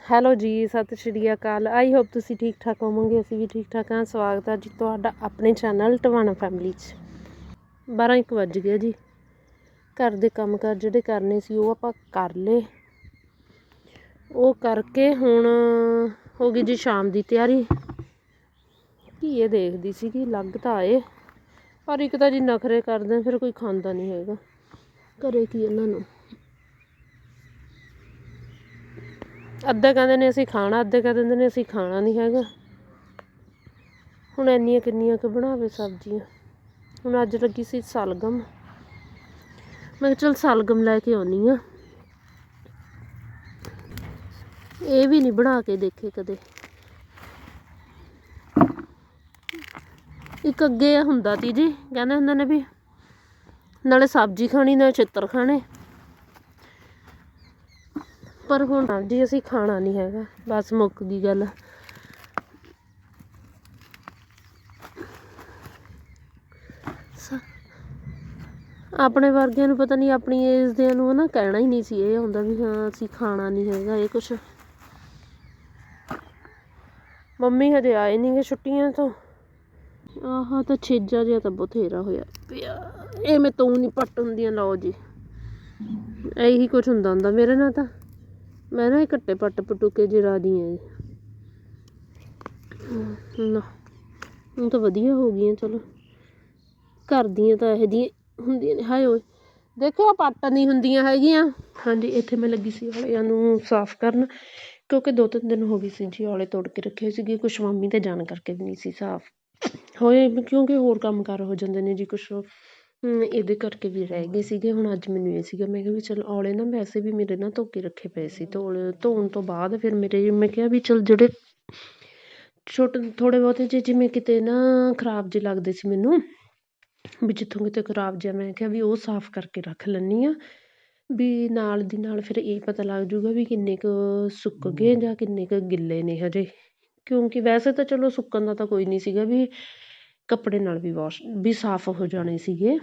Hello ਜੀ ਸਤਿ ਸ਼੍ਰੀ ਅਕਾਲ। I hope ਤੁਸੀਂ ਠੀਕ ਠਾਕ ਹੋਵੋਗੇ ਅਸੀਂ ਵੀ ਠੀਕ ਠਾਕ ਹਾਂ। ਸਵਾਗਤ ਹੈ ਜੀ ਤੁਹਾਡਾ ਆਪਣੇ ਚੈਨਲ ਟਵਾਣਾ ਫੈਮਿਲੀ 'ਚ। 12 ਇੱਕ ਵੱਜ ਗਿਆ ਜੀ। ਘਰ ਦੇ ਕੰਮ ਕਾਰ ਜਿਹੜੇ ਕਰਨੇ ਸੀ ਉਹ ਆਪਾਂ ਕਰ ਲਏ। ਉਹ ਕਰਕੇ ਹੁਣ ਹੋ ਗਈ ਜੀ ਸ਼ਾਮ ਦੀ ਤਿਆਰੀ। ਘੀਏ ਦੇਖਦੀ ਸੀ ਕਿ ਲੱਗ ਤਾਂ ਆਏ। ਪਰ ਇੱਕ ਤਾਂ ਜੀ ਨਖਰੇ ਕਰਦੇ ਆ, ਫਿਰ ਕੋਈ ਖਾਂਦਾ ਨਹੀਂ ਹੈਗਾ। ਘਰੇ ਕੀ ਇਹਨਾਂ ਨੂੰ? ਅੱਧਾ ਕਹਿੰਦੇ ਨੇ ਅਸੀਂ ਖਾਣਾ, ਅੱਧੇ ਕਹਿ ਦਿੰਦੇ ਨੇ ਅਸੀਂ ਖਾਣਾ ਨਹੀਂ ਹੈਗਾ। ਹੁਣ ਇੰਨੀਆਂ ਕਿੰਨੀਆਂ ਕੁ ਬਣਾਵੇ ਸਬਜ਼ੀਆਂ। ਹੁਣ ਅੱਜ ਲੱਗੀ ਸੀ ਸਲਗਮ। ਮੈਂ ਕਿਹਾ ਚਲ ਸਲਗਮ ਲੈ ਕੇ ਆਉਣੀ ਆ ਇਹ ਵੀ ਨਹੀਂ ਬਣਾ ਕੇ ਦੇਖੇ ਕਦੇ। ਇੱਕ ਅੱਗੇ ਹੁੰਦਾ ਤੀ ਜੀ, ਕਹਿੰਦੇ ਹੁੰਦੇ ਨੇ ਵੀ ਨਾਲੇ ਸਬਜ਼ੀ ਖਾਣੀ, ਨਾਲੇ ਚਿੱਤਰ ਖਾਣੇ। ਪਰ ਹੁਣ ਜੀ ਅਸੀਂ ਖਾਣਾ ਨਹੀਂ ਹੈਗਾ, ਬਸ ਮੁੱਕ ਗਈ ਗੱਲ। ਆਪਣੇ ਵਰਗਿਆਂ ਨੂੰ ਪਤਾ ਨਹੀਂ, ਆਪਣੀ ਏਜ ਦੇ ਨੂੰ ਨਾ ਕਹਿਣਾ ਹੀ ਨਹੀਂ ਸੀ, ਇਹ ਹੁੰਦਾ ਵੀ ਹਾਂ, ਅਸੀਂ ਖਾਣਾ ਨਹੀਂ ਹੈਗਾ, ਇਹ ਕੁਛ। ਮੰਮੀ ਹਜੇ ਆਏ ਨਹੀਂਗੇ ਛੁੱਟੀਆਂ ਤੋਂ। ਆਹ, ਤਾਂ ਛੇਜਾ ਜਿਹਾ ਤਾਂ ਬਥੇਰਾ ਹੋਇਆ ਪਿਆ। ਇਹ ਮੈਂ ਤੂੰ ਨਹੀਂ ਪੱਟ ਹੁੰਦੀਆਂ, ਲਓ ਜੀ। ਇਹੀ ਕੁਛ ਹੁੰਦਾ ਹੁੰਦਾ, ਮੇਰੇ ਨਾਲ ਤਾਂ। ਮੈਂ ਨਾ ਇਹ ਕੱਟੇ ਪੱਟ ਪਟੂਕੇ ਜਿਹੇ ਦੀਆਂ ਹਾਂ ਨਾ। ਹੁਣ ਤਾਂ ਵਧੀਆ ਹੋ ਗਈਆਂ, ਚਲੋ। ਘਰ ਦੀਆਂ ਤਾਂ ਇਹੋ ਜਿਹੀਆਂ ਹੁੰਦੀਆਂ ਨੇ, ਹਾਏ ਓਏ। ਦੇਖੋ ਆਹ ਪੱਟ ਨਹੀਂ ਹੁੰਦੀਆਂ ਹੈਗੀਆਂ। ਹਾਂਜੀ, ਇੱਥੇ ਮੈਂ ਲੱਗੀ ਸੀ ਔਲਿਆਂ ਨੂੰ ਸਾਫ਼ ਕਰਨ, ਕਿਉਂਕਿ ਦੋ ਤਿੰਨ ਦਿਨ ਹੋ ਗਏ ਸੀ ਜੀ ਔਲੇ ਤੋੜ ਕੇ ਰੱਖੇ ਸੀਗੇ। ਕੁਛ ਮੰਮੀ ਤੇ ਜਾਣ ਕਰਕੇ ਵੀ ਨਹੀਂ ਸੀ ਸਾਫ਼। ਹੋਏ, ਕਿਉਂਕਿ ਹੋਰ ਕੰਮ ਕਾਰ ਹੋ ਜਾਂਦੇ ਨੇ ਜੀ, ਕੁਛ ਇਹਦੇ ਕਰਕੇ ਵੀ ਰਹਿ ਗਏ ਸੀਗੇ। ਹੁਣ ਅੱਜ ਮੈਨੂੰ ਇਹ ਸੀਗਾ, ਮੈਂ ਕਿਹਾ ਵੀ ਚਲ ਔਲੇ ਨਾ ਵੈਸੇ ਵੀ ਮੇਰੇ ਨਾ ਧੋ ਕੇ ਰੱਖੇ ਪਏ ਸੀ। ਧੋਲ, ਧੋਣ ਤੋਂ ਬਾਅਦ ਫਿਰ ਮੇਰੇ, ਮੈਂ ਕਿਹਾ ਵੀ ਚਲ ਜਿਹੜੇ ਛੋਟੇ, ਥੋੜ੍ਹੇ ਬਹੁਤੇ ਜੇ ਜਿਵੇਂ ਕਿਤੇ ਨਾ ਖਰਾਬ ਜਿਹੇ ਲੱਗਦੇ ਸੀ ਮੈਨੂੰ, ਵੀ ਜਿੱਥੋਂ ਕਿਤੇ ਖਰਾਬ ਜਿਹਾ, ਮੈਂ ਕਿਹਾ ਵੀ ਉਹ ਸਾਫ਼ ਕਰਕੇ ਰੱਖ ਲੈਂਦੀ ਹਾਂ। ਵੀ ਨਾਲ ਦੀ ਨਾਲ ਫਿਰ ਇਹ ਪਤਾ ਲੱਗ ਜੂਗਾ ਵੀ ਕਿੰਨੇ ਕੁ ਸੁੱਕ ਗਏ ਜਾਂ ਕਿੰਨੇ ਕੁ ਗਿੱਲੇ ਨੇ ਹਜੇ। ਕਿਉਂਕਿ ਵੈਸੇ ਤਾਂ ਚਲੋ ਸੁੱਕਣ ਦਾ ਤਾਂ ਕੋਈ ਨਹੀਂ ਸੀਗਾ ਵੀ ਕੱਪੜੇ ਨਾਲ ਵੀ ਵਾਸ਼ ਵੀ ਸਾਫ਼ ਹੋ ਜਾਣੇ ਸੀਗੇ।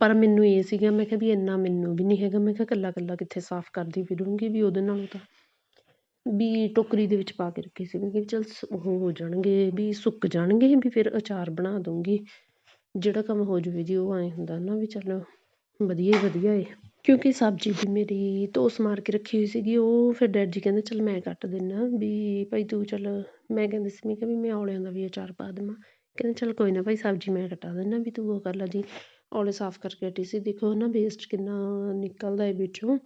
ਪਰ ਮੈਨੂੰ ਇਹ ਸੀਗਾ, ਮੈਂ ਕਿਹਾ ਵੀ ਇੰਨਾ ਮੈਨੂੰ ਵੀ ਨਹੀਂ ਹੈਗਾ। ਮੈਂ ਕਿਹਾ ਇਕੱਲਾ ਇਕੱਲਾ ਕਿੱਥੇ ਸਾਫ਼ ਕਰਦੀ ਫਿਰੂੰਗੀ ਵੀ ਉਹਦੇ ਨਾਲੋਂ ਤਾਂ। ਵੀ ਟੋਕਰੀ ਦੇ ਵਿੱਚ ਪਾ ਕੇ ਰੱਖੇ ਸੀ। ਮੈਂ ਕਿਹਾ ਚੱਲ ਉਹ ਹੋ ਜਾਣਗੇ, ਵੀ ਸੁੱਕ ਜਾਣਗੇ, ਵੀ ਫਿਰ ਅਚਾਰ ਬਣਾ ਦੂੰਗੀ ਜਿਹੜਾ ਕੰਮ ਹੋ ਜਾਵੇ ਜੀ, ਉਹ ਐਂ ਹੁੰਦਾ ਨਾ ਵੀ ਚੱਲ ਵਧੀਆ ਹੀ ਵਧੀਆ ਏ। ਕਿਉਂਕਿ ਸਬਜ਼ੀ ਵੀ ਮੇਰੀ ਧੋਸ ਮਾਰ ਕੇ ਰੱਖੀ ਹੋਈ ਸੀਗੀ, ਉਹ ਫਿਰ ਡੈਡ ਜੀ ਕਹਿੰਦੇ, ਚੱਲ ਮੈਂ ਕੱਟ ਦਿੰਨਾ ਵੀ ਭਾਈ ਤੂੰ ਚੱਲ, ਮੈਂ ਕਹਿੰਦੀ ਸੀ, ਮੈਂ ਕਿਹਾ ਵੀ ਮੈਂ ਔਲਿਆਂ ਦਾ ਵੀ ਅਚਾਰ ਪਾ ਦੇਵਾਂ। ਕਹਿੰਦੇ ਚੱਲ ਕੋਈ ਨਾ ਭਾਈ ਸਬਜ਼ੀ ਮੈਂ ਕਟਾ ਦਿੰਦਾ ਵੀ ਤੂੰ ਉਹ ਕਰ ਲੈ ਜੀ। ਔਲੇ ਸਾਫ਼ ਕਰਕੇ ਹਟੀ ਸੀ। ਦੇਖੋ ਹੈ ਨਾ ਵੇਸਟ ਕਿੰਨਾ ਨਿਕਲਦਾ ਹੈ ਵਿੱਚੋਂ।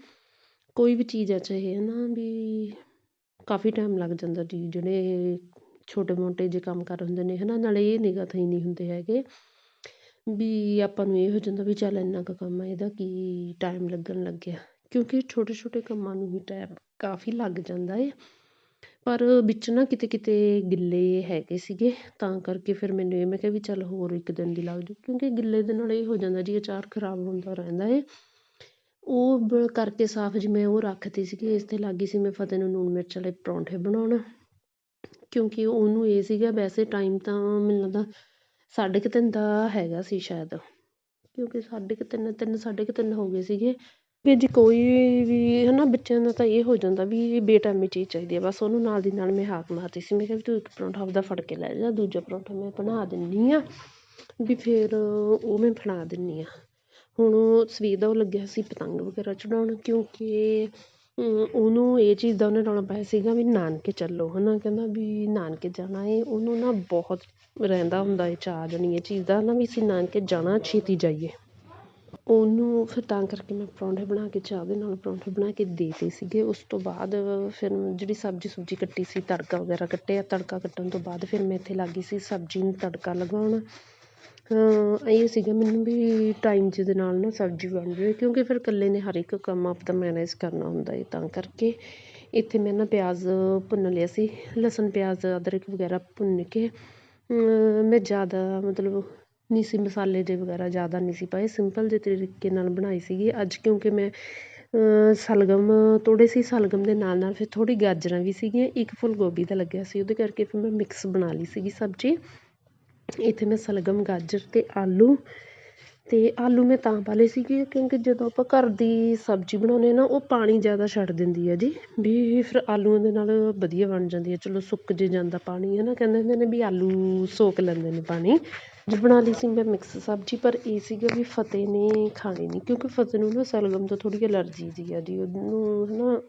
ਕੋਈ ਵੀ ਚੀਜ਼ ਆ, ਚਾਹੇ ਹੈ ਨਾ ਵੀ ਕਾਫੀ ਟਾਈਮ ਲੱਗ ਜਾਂਦਾ ਜੀ। ਜਿਹੜੇ ਛੋਟੇ ਮੋਟੇ ਜੇ ਕੰਮ ਕਰ ਹੁੰਦੇ ਨੇ ਹੈ ਨਾ ਨਾਲੇ ਇਹ ਨਿਗਾਹ ਥਈ ਨਹੀਂ ਹੁੰਦੇ ਹੈਗੇ। ਵੀ ਆਪਾਂ ਨੂੰ ਇਹ ਹੋ ਜਾਂਦਾ ਵੀ ਚੱਲ ਇੰਨਾ ਕੁ ਕੰਮ ਆ, ਇਹਦਾ ਕੀ ਟਾਈਮ ਲੱਗਣ ਲੱਗਿਆ। ਕਿਉਂਕਿ ਛੋਟੇ ਛੋਟੇ ਕੰਮਾਂ ਨੂੰ ਵੀ ਟਾਈਮ ਕਾਫੀ ਲੱਗ ਜਾਂਦਾ ਏ। ਪਰ ਵਿੱਚ ਨਾ ਕਿਤੇ ਕਿਤੇ ਗਿੱਲੇ ਹੈਗੇ ਸੀਗੇ, ਤਾਂ ਕਰਕੇ ਫਿਰ ਮੈਨੂੰ ਇਹ ਮੈਂ ਕਿਹਾ ਵੀ ਚੱਲ ਹੋਰ ਇੱਕ ਦਿਨ ਦੀ ਲੱਗ ਜੂ ਕਿਉਂਕਿ ਗਿੱਲੇ ਦੇ ਨਾਲ ਇਹ ਹੋ ਜਾਂਦਾ ਜੀ ਅਚਾਰ ਖਰਾਬ ਹੁੰਦਾ ਰਹਿੰਦਾ ਏ ਉਹ ਬ- ਕਰਕੇ ਸਾਫ਼ ਜਿਵੇਂ ਉਹ ਰੱਖਤੀ ਸੀਗੀ, ਇਸ ਤੇ ਲੱਗ ਗਈ ਸੀ ਮੈਂ ਫਤਿਹ ਨੂੰ ਲੂਣ ਮਿਰਚ ਵਾਲੇ ਪਰੌਂਠੇ ਬਣਾਉਣ। ਕਿਉਂਕਿ ਉਹਨੂੰ ਇਹ ਸੀਗਾ, ਵੈਸੇ ਟਾਈਮ ਤਾਂ ਮੈਨੂੰ ਲੱਗਦਾ ਸਾਢੇ ਕੁ ਤਿੰਨ ਦਾ ਹੈਗਾ ਸੀ ਸ਼ਾਇਦ। ਕਿਉਂਕਿ ਸਾਢੇ ਕੁ ਤਿੰਨ ਤਿੰਨ, ਸਾਢੇ ਕੁ ਤਿੰਨ ਹੋ ਗਏ ਸੀਗੇ। ਵੀ ਜੇ ਕੋਈ ਵੀ ਹੈ ਨਾ ਬੱਚਿਆਂ ਦਾ ਤਾਂ ਇਹ ਹੋ ਜਾਂਦਾ ਵੀ ਬੇਟਾਮੀ ਚੀਜ਼ ਚਾਹੀਦੀ ਹੈ, ਬਸ ਉਹਨੂੰ ਨਾਲ ਦੀ ਨਾਲ ਮੈਂ ਹਾਕ ਮਾਰਤੀ ਸੀ, ਮੈਂ ਕਿਹਾ ਵੀ ਤੂੰ ਇੱਕ ਪਰੌਂਠਾ ਆਪਦਾ ਫੜ ਕੇ ਲੈ ਜਾ, ਦੂਜਾ ਪਰੌਂਠਾ ਮੈਂ ਬਣਾ ਦਿੰਦੀ ਹਾਂ ਵੀ ਫਿਰ ਉਹ ਮੈਂ ਫੜਾ ਦਿੰਦੀ ਹਾਂ ਹੁਣ ਉਹ ਸਵੇਰ ਦਾ ਉਹ ਲੱਗਿਆ ਸੀ ਪਤੰਗ ਵਗੈਰਾ ਚੜਾਉਣ, ਕਿਉਂਕਿ ਉਹਨੂੰ ਇਹ ਚੀਜ਼ ਦਾ ਉਹਨੇ ਰੌਲਾ ਪਾਇਆ ਸੀਗਾ ਵੀ ਨਾਨਕੇ ਚੱਲੋ ਹੈ ਨਾ ਕਹਿੰਦਾ ਵੀ ਨਾਨਕੇ ਜਾਣਾ ਏ, ਉਹਨੂੰ ਨਾ ਬਹੁਤ ਰਹਿੰਦਾ ਹੁੰਦਾ ਏ ਚਾਅ ਜਾਣੀ ਇਹ ਚੀਜ਼ ਦਾ, ਨਾ ਵੀ ਅਸੀਂ ਨਾਨਕੇ ਜਾਣਾ, ਛੇਤੀ ਜਾਈਏ। ਉਹਨੂੰ ਫਿਰ ਤਾਂ ਕਰਕੇ ਮੈਂ ਪਰੌਂਠੇ ਬਣਾ ਕੇ ਚਾਹ ਦੇ ਨਾਲ ਪਰੌਂਠੇ ਬਣਾ ਕੇ ਦੇਤੇ ਸੀਗੇ। ਉਸ ਤੋਂ ਬਾਅਦ ਫਿਰ ਜਿਹੜੀ ਸਬਜ਼ੀ ਸੁਬਜ਼ੀ ਕੱਟੀ ਸੀ, ਤੜਕਾ ਵਗੈਰਾ ਕੱਟਿਆ। ਤੜਕਾ ਕੱਟਣ ਤੋਂ ਬਾਅਦ ਫਿਰ ਮੈਂ ਇੱਥੇ ਲੱਗ ਗਈ ਸੀ ਸਬਜ਼ੀ ਨੂੰ ਤੜਕਾ ਲਗਾਉਣ। ਇਹ ਸੀਗਾ ਮੈਨੂੰ ਵੀ ਟਾਈਮ ਜਿਹਦੇ ਨਾਲ ਨਾ ਸਬਜ਼ੀ ਬਣ ਜਾਵੇ, ਕਿਉਂਕਿ ਫਿਰ ਇਕੱਲੇ ਨੇ ਹਰ ਇੱਕ ਕੰਮ ਆਪਦਾ ਮੈਨੇਜ ਕਰਨਾ ਹੁੰਦਾ ਹੈ ਤਾਂ ਕਰਕੇ। ਇੱਥੇ ਮੈਂ ਨਾ ਪਿਆਜ਼ ਭੁੰਨ ਲਿਆ ਸੀ, ਲਸਣ ਪਿਆਜ਼, ਅਦਰਕ ਵਗੈਰਾ ਭੁੰਨ ਕੇ। ਮੈਂ ਜ਼ਿਆਦਾ ਮਤਲਬ ਨਹੀਂ ਸੀ, ਮਸਾਲੇ ਜੇ ਵਗੈਰਾ ਜ਼ਿਆਦਾ ਨਹੀਂ ਸੀ ਪਾਏ। ਸਿੰਪਲ ਜਿਹੇ ਤਰੀਕੇ ਨਾਲ ਬਣਾਈ ਸੀਗੀ। ਅੱਜ ਕਿਉਂਕਿ ਮੈਂ ਸਲਗਮ, ਤੋੜੇ ਸੀ, ਸਲਗਮ ਦੇ ਨਾਲ ਨਾਲ ਫਿਰ ਥੋੜ੍ਹੀ ਗਾਜਰਾਂ ਵੀ ਸੀਗੀਆਂ। ਇੱਕ ਫੁੱਲ ਗੋਭੀ ਦਾ ਲੱਗਿਆ ਸੀ। ਉਹਦੇ ਕਰਕੇ ਫਿਰ ਮੈਂ ਮਿਕਸ ਬਣਾ ਲਈ ਸੀਗੀ ਸਬਜ਼ੀ। ਇੱਥੇ ਮੈਂ ਸਲਗਮ, ਗਾਜਰ ਅਤੇ ਆਲੂ ਅਤੇ ਆਲੂ ਮੈਂ ਤਾਂ ਪਾ ਲਏ ਸੀਗੇ ਕਿਉਂਕਿ ਜਦੋਂ ਆਪਾਂ ਘਰ ਦੀ ਸਬਜ਼ੀ ਬਣਾਉਂਦੇ ਹਾਂ ਨਾ, ਉਹ ਪਾਣੀ ਜ਼ਿਆਦਾ ਛੱਡ ਦਿੰਦੀ ਹੈ ਜੀ। ਵੀ ਫਿਰ ਆਲੂਆਂ ਦੇ ਨਾਲ ਵਧੀਆ ਬਣ ਜਾਂਦੀ ਹੈ ਚਲੋ ਸੁੱਕ ਜੇ ਜਾਂਦਾ ਪਾਣੀ ਹੈ ਨਾ ਕਹਿੰਦੇ ਹੁੰਦੇ ਨੇ ਵੀ ਆਲੂ ਸੋਕ ਲੈਂਦੇ ਨੇ ਪਾਣੀ। ਅੱਜ ਬਣਾ ਲਈ ਸੀ ਮੈਂ ਮਿਕਸ ਸਬਜ਼ੀ, ਪਰ ਇਹ ਸੀਗਾ ਵੀ ਫਤਿਹ ਨੇ ਖਾਣੀ ਨਹੀਂ, ਕਿਉਂਕਿ ਫਤਿਹ ਨੂੰ ਨਾ ਸਲਗਮ ਤੋਂ ਥੋੜ੍ਹੀ ਐਲਰਜੀ ਜੀ ਆ ਜੀ, ਉਹਨੂੰ ਹੈ ਨਾ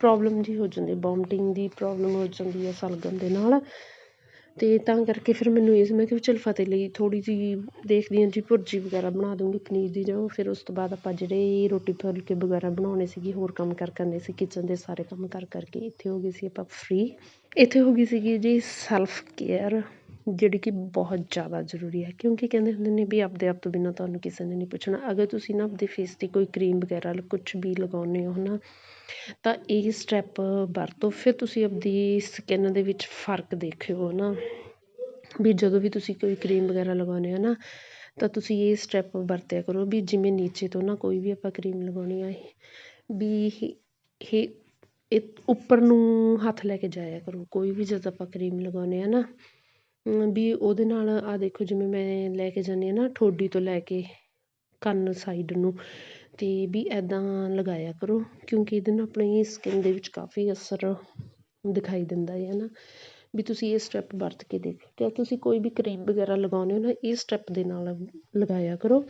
ਪ੍ਰੋਬਲਮ ਜੀ ਹੋ ਜਾਂਦੀ ਵੋਮਟਿੰਗ ਦੀ ਪ੍ਰੋਬਲਮ ਹੋ ਜਾਂਦੀ ਹੈ ਸਲਗਮ ਦੇ ਨਾਲ। ਅਤੇ ਤਾਂ ਕਰਕੇ ਫਿਰ ਮੈਨੂੰ ਇਹ ਸੀ, ਮੈਂ ਕਿਹਾ ਚੱਲ ਫਤਿਹ ਲਈ ਥੋੜ੍ਹੀ ਜਿਹੀ ਦੇਖਦੀ ਹਾਂ ਜੀ, ਭੁਰਜੀ ਵਗੈਰਾ ਬਣਾ ਦੂੰਗੀ ਪਨੀਰ ਦੀ, ਜਾਂ ਫਿਰ ਉਸ ਤੋਂ ਬਾਅਦ ਆਪਾਂ ਜਿਹੜੇ ਰੋਟੀ ਫੁਲਕੇ ਵਗੈਰਾ ਬਣਾਉਣੇ ਸੀਗੇ, ਹੋਰ ਕੰਮ ਕਰ ਕਰਨੇ ਸੀ ਕਿਚਨ ਦੇ ਸਾਰੇ ਕੰਮ ਕਰ ਕਰਕੇ ਇੱਥੇ ਹੋ ਗਏ ਸੀ ਆਪਾਂ ਫ੍ਰੀ ਇੱਥੇ ਹੋ ਗਈ ਸੀਗੀ ਜੀ ਸੈਲਫ ਕੇਅਰ ਜਿਹੜੀ ਕਿ ਬਹੁਤ ਜ਼ਿਆਦਾ ਜ਼ਰੂਰੀ ਹੈ, ਕਿਉਂਕਿ ਕਹਿੰਦੇ ਹੁੰਦੇ ਨੇ ਵੀ ਆਪਦੇ ਆਪ ਤੋਂ ਬਿਨਾਂ ਤੁਹਾਨੂੰ ਕਿਸੇ ਨੇ ਨਹੀਂ ਪੁੱਛਣਾ। ਅਗਰ ਤੁਸੀਂ ਨਾ ਆਪਦੇ ਫੇਸ 'ਤੇ ਕੋਈ ਕਰੀਮ ਵਗੈਰਾ ਕੁਛ ਵੀ ਲਗਾਉਂਦੇ ਹੋ ਨਾ, ਤਾਂ ਇਹ ਸਟੈਪ ਵਰਤੋ। ਫਿਰ ਤੁਸੀਂ ਆਪਦੀ ਸਕਿਨ ਦੇ ਵਿੱਚ ਫ਼ਰਕ ਦੇਖਿਓ ਨਾ ਵੀ ਜਦੋਂ ਵੀ ਤੁਸੀਂ ਕੋਈ ਕਰੀਮ ਵਗੈਰਾ ਲਗਾਉਂਦੇ ਹੋ ਨਾ, ਤਾਂ ਤੁਸੀਂ ਇਹ ਸਟੈਪ ਵਰਤਿਆ ਕਰੋ ਵੀ ਜਿਵੇਂ ਨੀਚੇ ਤੋਂ ਨਾ ਕੋਈ ਵੀ ਆਪਾਂ ਕਰੀਮ ਲਗਾਉਣੀ ਆ, ਵੀ ਇਹ ਇਹ ਉੱਪਰ ਨੂੰ ਹੱਥ ਲੈ ਕੇ ਜਾਇਆ ਕਰੋ। ਕੋਈ ਵੀ ਜਦ ਆਪਾਂ ਕਰੀਮ ਲਗਾਉਂਦੇ ਹਾਂ ਨਾ ਵੀ ਉਹਦੇ ਨਾਲ ਆਹ ਦੇਖੋ ਜਿਵੇਂ ਮੈਂ ਲੈ ਕੇ ਜਾਂਦੀ ਹਾਂ ਨਾ ਠੋਡੀ ਤੋਂ ਲੈ ਕੇ ਕੰਨ ਸਾਈਡ ਨੂੰ ਅਤੇ ਵੀ ਇੱਦਾਂ ਲਗਾਇਆ ਕਰੋ ਕਿਉਂਕਿ ਇਹਦੇ ਨਾਲ ਆਪਣੀ ਸਕਿੰਨ ਦੇ ਵਿੱਚ ਕਾਫੀ ਅਸਰ ਦਿਖਾਈ ਦਿੰਦਾ ਹੈ ਨਾ? ਵੀ ਤੁਸੀਂ ਇਹ ਸਟੈਪ ਵਰਤ ਕੇ ਦੇਖੋ ਜਾਂ ਤੁਸੀਂ ਕੋਈ ਵੀ ਕਰੀਮ ਵਗੈਰਾ ਲਗਾਉਂਦੇ ਹੋ ਨਾ, ਇਹ ਸਟੈਪ ਦੇ ਨਾਲ ਲਗਾਇਆ ਕਰੋ।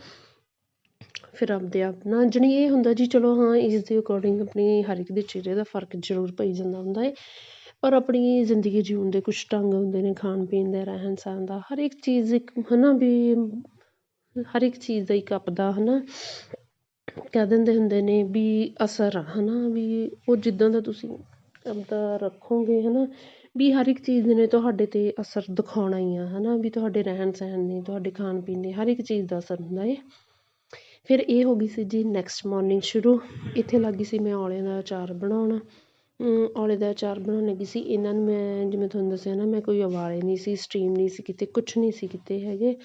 ਫਿਰ ਆਪਦੇ ਆਪ ਨਾ ਜਾਣੀ ਇਹ ਹੁੰਦਾ ਜੀ, ਚਲੋ ਹਾਂ, ਇਸ ਦੇ ਅਕੋਰਡਿੰਗ ਆਪਣੀ ਹਰ ਇੱਕ ਦੇ ਚਿਹਰੇ ਦਾ ਫ਼ਰਕ ਜ਼ਰੂਰ ਪਈ ਜਾਂਦਾ ਹੁੰਦਾ ਹੈ। ਔਰ ਆਪਣੀ ਜ਼ਿੰਦਗੀ ਜਿਉਣ ਦੇ ਕੁਛ ਢੰਗ ਹੁੰਦੇ ਨੇ ਖਾਣ ਪੀਣ ਦੇ, ਰਹਿਣ ਸਹਿਣ ਦਾ, ਹਰ ਇੱਕ ਚੀਜ਼ ਇੱਕ ਹੈ ਨਾ ਵੀ ਹਰ ਇੱਕ ਚੀਜ਼ ਦਾ ਇੱਕ ਆਪਦਾ ਹੈ ਨਾ ਕਹਿ ਦਿੰਦੇ ਹੁੰਦੇ ਨੇ ਵੀ ਅਸਰ ਹੈ ਨਾ ਵੀ ਉਹ ਜਿੱਦਾਂ ਦਾ ਤੁਸੀਂ ਆਪਦਾ ਰੱਖੋਗੇ ਹੈ ਨਾ ਵੀ ਹਰ ਇੱਕ ਚੀਜ਼ ਨੇ ਤੁਹਾਡੇ 'ਤੇ ਅਸਰ ਦਿਖਾਉਣਾ ਹੀ ਆ ਹੈ ਨਾ ਵੀ ਤੁਹਾਡੇ ਰਹਿਣ ਸਹਿਣ ਨੇ, ਤੁਹਾਡੇ ਖਾਣ ਪੀਣ ਨੇ, ਹਰ ਇੱਕ ਚੀਜ਼ ਦਾ ਅਸਰ ਹੁੰਦਾ ਹੈ ਫਿਰ ਇਹ ਹੋ ਗਈ ਸੀ ਜੀ ਨੈਕਸਟ ਮੋਰਨਿੰਗ ਸ਼ੁਰੂ, ਇੱਥੇ ਲੱਗ ਗਈ ਸੀ ਮੈਂ ਔਲਿਆਂ ਦਾ ਅਚਾਰ ਬਣਾਉਣ। ਔਲੇ ਦਾ ਅਚਾਰ ਬਣਾਉਣ ਲੱਗੀ ਸੀ। ਇਹਨਾਂ ਨੂੰ ਮੈਂ, ਜਿਵੇਂ ਤੁਹਾਨੂੰ ਦੱਸਿਆ ਨਾ, ਮੈਂ ਕੋਈ ਉਬਾਲੇ ਨਹੀਂ ਸੀ ਸਟੀਮ ਨਹੀਂ ਸੀ ਕੀਤੇ, ਕੁਛ ਨਹੀਂ ਸੀ ਕੀਤੇ ਹੈਗੇ।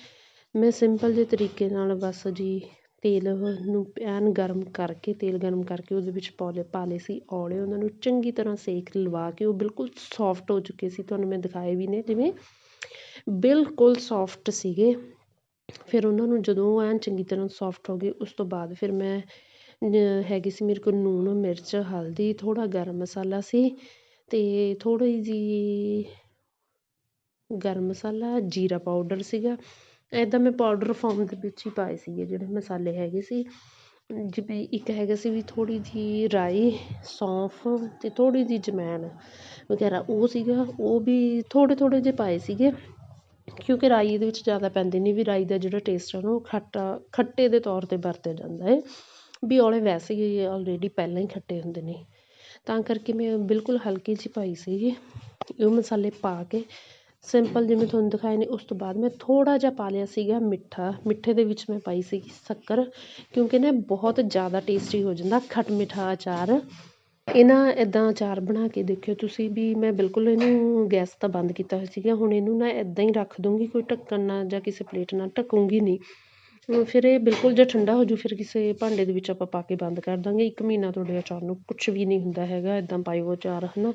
ਮੈਂ ਸਿੰਪਲ ਜਿਹੇ ਤਰੀਕੇ ਨਾਲ ਬਸ ਜੀ ਤੇਲ ਨੂੰ ਐਨ ਗਰਮ ਕਰਕੇ, ਤੇਲ ਗਰਮ ਕਰਕੇ ਉਹਦੇ ਵਿੱਚ ਪੌਲੇ ਪਾ ਲਏ ਸੀ। ਔਲੇ ਉਹਨਾਂ ਨੂੰ ਚੰਗੀ ਤਰ੍ਹਾਂ ਸੇਕ ਲਵਾ ਕੇ ਉਹ ਬਿਲਕੁਲ ਸੋਫਟ ਹੋ ਚੁੱਕੇ ਸੀ। ਤੁਹਾਨੂੰ ਮੈਂ ਦਿਖਾਏ ਵੀ ਨੇ, ਜਿਵੇਂ ਬਿਲਕੁਲ ਸੋਫਟ ਸੀਗੇ। ਫਿਰ ਉਹਨਾਂ ਨੂੰ ਜਦੋਂ ਐਨ ਚੰਗੀ ਤਰ੍ਹਾਂ ਸੋਫਟ ਹੋ ਗਏ, ਉਸ ਤੋਂ ਬਾਅਦ ਫਿਰ ਮੈਂ ਹੈਗੀ ਸੀ ਮੇਰੇ ਕੋਲ ਲੂਣ ਮਿਰਚ, ਹਲਦੀ, ਥੋੜ੍ਹਾ ਗਰਮ ਮਸਾਲਾ ਸੀ ਅਤੇ ਥੋੜ੍ਹੀ ਜਿਹੀ ਗਰਮ ਮਸਾਲਾ, ਜੀਰਾ ਪਾਊਡਰ ਸੀਗਾ। ਇੱਦਾਂ ਮੈਂ ਪਾਊਡਰ ਫੋਮ ਦੇ ਵਿੱਚ ਹੀ ਪਾਏ ਸੀਗੇ ਜਿਹੜੇ ਮਸਾਲੇ ਹੈਗੇ ਸੀ। ਜਿਵੇਂ ਇੱਕ ਹੈਗਾ ਸੀ ਵੀ ਥੋੜ੍ਹੀ ਜਿਹੀ ਰਾਈ, ਸੌਂਫ ਅਤੇ ਥੋੜ੍ਹੀ ਜਿਹੀ ਜਮੈਣ ਵਗੈਰਾ, ਉਹ ਸੀਗਾ। ਉਹ ਵੀ ਥੋੜ੍ਹੇ ਥੋੜ੍ਹੇ ਜਿਹੇ ਪਾਏ ਸੀਗੇ ਕਿਉਂਕਿ ਰਾਈ ਇਹਦੇ ਵਿੱਚ ਜ਼ਿਆਦਾ ਪੈਂਦੀ ਨਹੀਂ ਵੀ ਰਾਈ ਦਾ ਜਿਹੜਾ ਟੇਸਟ ਆ ਨਾ, ਉਹ ਖੱਟਾ, ਖੱਟੇ ਦੇ ਤੌਰ 'ਤੇ ਵਰਤਿਆ ਜਾਂਦਾ ਹੈ। ਵੀ ਔਲੇ ਵੈਸੇ ਹੀ ਆਲਰੇਡੀ ਪਹਿਲਾਂ ਹੀ ਖੱਟੇ ਹੁੰਦੇ ਨੇ। ਤਾਂ ਕਰਕੇ ਮੈਂ ਬਿਲਕੁਲ ਹਲਕੀ ਜਿਹੀ ਪਾਈ ਸੀਗੀ। ਉਹ ਮਸਾਲੇ ਪਾ ਕੇ ਸਿੰਪਲ ਜਿਵੇਂ ਤੁਹਾਨੂੰ ਦਿਖਾਏ ਨੇ, ਉਸ ਤੋਂ ਬਾਅਦ ਮੈਂ ਥੋੜ੍ਹਾ ਜਿਹਾ ਪਾ ਲਿਆ ਸੀਗਾ ਮਿੱਠਾ। ਮਿੱਠੇ ਦੇ ਵਿੱਚ ਮੈਂ ਪਾਈ ਸੀਗੀ ਸ਼ੱਕਰ, ਕਿਉਂਕਿ ਨਾ ਬਹੁਤ ਜ਼ਿਆਦਾ ਟੇਸਟੀ ਹੋ ਜਾਂਦਾ ਖੱਟ ਮਿੱਠਾ ਅਚਾਰ। ਇਹ ਨਾ ਇੱਦਾਂ ਅਚਾਰ ਬਣਾ ਕੇ ਦੇਖਿਓ ਤੁਸੀਂ ਵੀ, ਮੈਂ ਬਿਲਕੁਲ ਇਹਨੂੰ ਗੈਸ ਤਾਂ ਬੰਦ ਕੀਤਾ ਹੋਇਆ ਸੀਗਾ। ਹੁਣ ਇਹਨੂੰ ਨਾ ਇੱਦਾਂ ਹੀ ਰੱਖ ਦੂੰਗੀ, ਕੋਈ ਢੱਕਣ ਨਾਲ ਜਾਂ ਕਿਸੇ ਪਲੇਟ ਨਾਲ ਢੱਕੂੰਗੀ ਨਹੀਂ। ਫਿਰ ਇਹ ਬਿਲਕੁਲ ਜੇ ਠੰਡਾ ਹੋ ਜੂ, ਫਿਰ ਕਿਸੇ ਭਾਂਡੇ ਦੇ ਵਿੱਚ ਆਪਾਂ ਪਾ ਕੇ ਬੰਦ ਕਰ ਦਾਂਗੇ। ਇੱਕ ਮਹੀਨਾ ਤੁਹਾਡੇ ਅਚਾਰ ਨੂੰ ਕੁਛ ਵੀ ਨਹੀਂ ਹੁੰਦਾ ਹੈਗਾ ਇੱਦਾਂ ਪਾਈਓ ਅਚਾਰ ਹੈ ਨਾ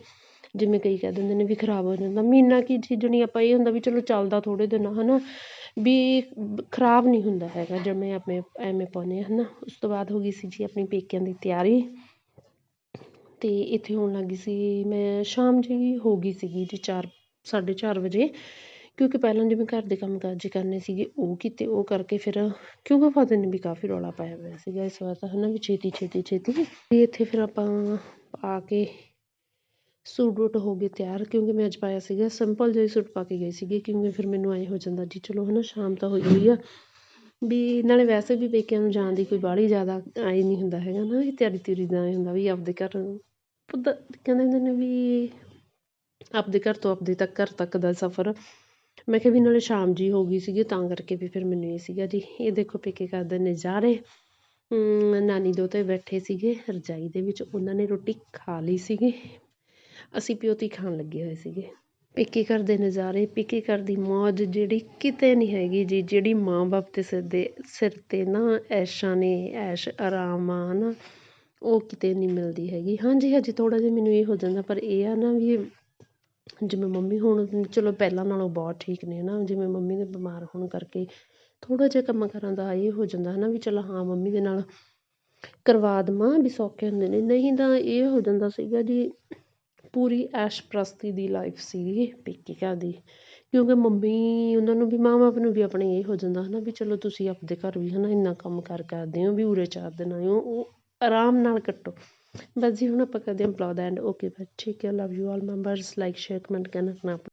ਜਿਵੇਂ ਕਈ ਕਹਿ ਦਿੰਦੇ ਨੇ ਵੀ ਖਰਾਬ ਹੋ ਜਾਂਦਾ। ਮਹੀਨਾ ਕੀ ਜਣੀ ਆਪਾਂ ਇਹ ਹੁੰਦਾ ਵੀ ਚਲੋ ਚੱਲਦਾ ਥੋੜ੍ਹੇ ਦਿਨ ਹੈ ਨਾ ਵੀ ਖਰਾਬ ਨਹੀਂ ਹੁੰਦਾ ਹੈਗਾ ਜਿਵੇਂ ਆਪਣੇ ਐਵੇਂ ਪਾਉਂਦੇ ਹਾਂ ਹੈ ਨਾ ਉਸ ਤੋਂ ਬਾਅਦ ਹੋ ਗਈ ਸੀ ਜੀ ਆਪਣੀ ਪੇਕਿਆਂ ਦੀ ਤਿਆਰੀ। ਅਤੇ ਇੱਥੇ ਹੋਣ ਲੱਗ ਗਈ ਸੀ, ਮੈਂ ਸ਼ਾਮ ਜਿਹੀ ਹੋ ਗਈ ਸੀਗੀ ਜੀ ਚਾਰ, ਸਾਢੇ ਚਾਰ ਵਜੇ। ਕਿਉਂਕਿ ਪਹਿਲਾਂ ਜਿਵੇਂ ਘਰ ਦੇ ਕੰਮ ਕਾਜ ਕਰਨੇ ਸੀਗੇ, ਉਹ ਕੀਤੇ, ਉਹ ਕਰਕੇ ਫਿਰ ਕਿਉਂਕਿ ਫਤਿਹ ਨੇ ਵੀ ਕਾਫੀ ਰੌਲਾ ਪਾਇਆ ਹੋਇਆ ਸੀਗਾ ਇਸ ਵਾਰ ਤਾਂ ਹੈ ਨਾ ਵੀ ਛੇਤੀ ਛੇਤੀ ਛੇਤੀ। ਅਤੇ ਇੱਥੇ ਫਿਰ ਆਪਾਂ ਆ ਕੇ ਸੂਟ ਵੂਟ ਹੋ ਗਏ ਤਿਆਰ, ਕਿਉਂਕਿ ਮੈਂ ਅੱਜ ਪਾਇਆ ਸੀਗਾ, ਸਿੰਪਲ ਜਿਹਾ ਸੂਟ ਪਾ ਕੇ ਗਈ ਸੀਗੀ, ਕਿਉਂਕਿ ਫਿਰ ਮੈਨੂੰ ਐਂ ਹੋ ਜਾਂਦਾ ਜੀ, ਚਲੋ ਹੈ ਨਾ ਸ਼ਾਮ ਤਾਂ ਹੋਈ ਹੋਈ ਆ। ਵੀ ਨਾਲੇ ਵੈਸੇ ਵੀ ਪੇਕਿਆਂ ਨੂੰ ਜਾਣ ਦੀ ਕੋਈ ਬਾਹਲੀ ਜ਼ਿਆਦਾ ਆਏ ਨਹੀਂ ਹੁੰਦਾ ਹੈਗਾ ਨਾ, ਵੀ ਤਿਆਰੀ ਤਿਉਰੀ ਦਾ ਐਂ ਹੁੰਦਾ ਵੀ ਆਪਦੇ ਘਰ ਕਹਿੰਦੇ ਹੁੰਦੇ ਨੇ ਵੀ ਆਪਦੇ ਘਰ ਤੋਂ ਆਪਦੇ ਤੱਕ, ਘਰ ਤੱਕ ਦਾ ਸਫ਼ਰ ਮੈਂ ਕਿਹਾ ਵੀ ਨਾਲੇ ਸ਼ਾਮ ਜੀ ਹੋ ਗਈ ਸੀਗੀ, ਤਾਂ ਕਰਕੇ ਵੀ ਫਿਰ ਮੈਨੂੰ ਇਹ ਸੀਗਾ ਜੀ, ਇਹ ਦੇਖੋ ਪੇਕੇ ਘਰ ਦੇ ਨਜ਼ਾਰੇ। ਨਾਨੀ ਦੋਤੇ ਬੈਠੇ ਸੀਗੇ, ਰਜਾਈ ਦੇ ਵਿੱਚ ਉਹਨਾਂ ਨੇ ਰੋਟੀ ਖਾ ਲਈ ਸੀਗੀ। ਅਸੀਂ ਪਿਓਤੀ ਖਾਣ ਲੱਗੇ ਹੋਏ ਸੀਗੇ। ਪੇਕੇ ਘਰ ਦੇ ਨਜ਼ਾਰੇ, ਪੇਕੇ ਘਰ ਦੀ ਮੌਜ ਜਿਹੜੀ ਕਿਤੇ ਨਹੀਂ ਹੈਗੀ ਜੀ, ਜਿਹੜੀ ਮਾਂ ਬਾਪ ਦੇ ਸਿਰ ਦੇ, ਸਿਰ 'ਤੇ ਨਾ ਐਸ਼ਾਂ ਨੇ, ਐਸ਼ ਆਰਾਮ ਆ ਨਾ, ਉਹ ਕਿਤੇ ਨਹੀਂ ਮਿਲਦੀ ਹੈਗੀ। ਹਾਂਜੀ, ਹਜੇ ਥੋੜ੍ਹਾ ਜਿਹਾ ਮੈਨੂੰ ਇਹ ਹੋ ਜਾਂਦਾ, ਪਰ ਇਹ ਆ ਨਾ ਵੀ ਜਿਵੇਂ ਮੰਮੀ ਹੁਣ ਚਲੋ ਪਹਿਲਾਂ ਨਾਲੋਂ ਬਹੁਤ ਠੀਕ ਨੇ ਹੈ ਨਾ ਜਿਵੇਂ ਮੰਮੀ ਦੇ ਬਿਮਾਰ ਹੋਣ ਕਰਕੇ ਥੋੜ੍ਹਾ ਜਿਹਾ ਕੰਮਾਂ ਕਾਰਾਂ ਦਾ ਇਹ ਹੋ ਜਾਂਦਾ ਹੈ ਨਾ ਵੀ ਚਲੋ ਹਾਂ ਮੰਮੀ ਦੇ ਨਾਲ ਕਰਵਾ ਦੇਵਾਂ ਵੀ ਸੌਖੇ ਹੁੰਦੇ ਨੇ, ਨਹੀਂ ਤਾਂ ਇਹ ਹੋ ਜਾਂਦਾ ਸੀਗਾ ਜੀ ਪੂਰੀ ਐਸ਼ ਪ੍ਰਸਤੀ ਦੀ ਲਾਈਫ ਸੀਗੀ ਪੇਕੇ ਘਰ ਦੀ, ਕਿਉਂਕਿ ਮੰਮੀ ਉਹਨਾਂ ਨੂੰ ਵੀ ਮਾਂ ਬਾਪ ਨੂੰ ਵੀ ਆਪਣੇ ਇਹ ਹੋ ਜਾਂਦਾ ਹੈ ਨਾ ਵੀ ਚਲੋ ਤੁਸੀਂ ਆਪਦੇ ਘਰ ਵੀ ਹੈ ਨਾ ਇੰਨਾ ਕੰਮ ਕਾਰ ਕਰਦੇ ਹੋ ਵੀ ਉਰੇ ਚਾਰ ਦਿਨ ਆਏ ਹੋ ਉਹ ਆਰਾਮ ਨਾਲ ਕੱਟੋ। ਬਸ ਜੀ ਹੁਣ ਆਪਾਂ ਕਰਦੇ ਹਾਂ ਬਲੌਗ ਦਾ ਐਂਡ ਓਕੇ ਬਸ ਠੀਕ ਹੈ love you all members like share comment ਕਰਨਾ ਆਪਣਾ